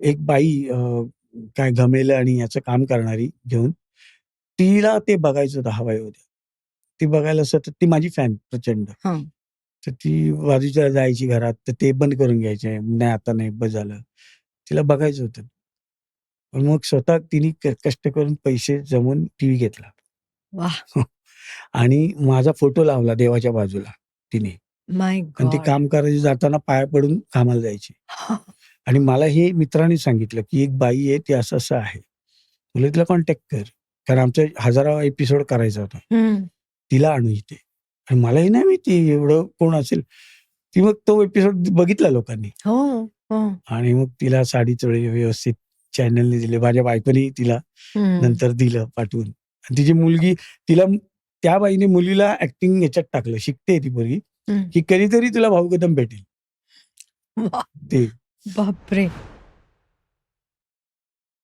एक बाई अ, काय घमेलं आणि याचं काम करणारी घेऊन तिला ते बघायचं होतं हवाई होत्या. ती बघायला सतत ती माझी फॅन प्रचंड. हां. तर ती बाजूच्या जायची घरात, तर ते बंद करून घ्यायचे. नाही आता नाही बस झालं. तिला बघायचं होतं. पण मग स्वतः तिने क कष्ट करून पैसे जमवून टीव्ही घेतला. वाह! आणि माझा फोटो लावला देवाच्या बाजूला तिने. माय आणि ती गॉड! काम करायची जाताना पाया पडून कामाला जायची. आणि मला हे मित्राने सांगितलं, की "एक बाई आहे, ती असं-असं आहे. तुला तिला कॉन्टॅक्ट कर." कारण आमचा 1000रावा एपिसोड करायचा होता. हं. तिला आणू इथे. आणि मलाही नाही माहिती एवढं कोण असेल. ती मग तो एपिसोड बघितला लोकांनी. हो, हो. आणि मग तिला साडी-चोळी व्यवस्थित चॅनलने दिले. माझ्या बायकोनी तिला. नंतर दिलं पाठवून. आणि तिची मुलगी तिला त्या बाईने मुलीला ॲक्टिंग ह्याच्यात टाकलं. शिकते ती पोरगी, हं. की कधीतरी तुला भाऊ कदम भेटेल. ते. बापरे!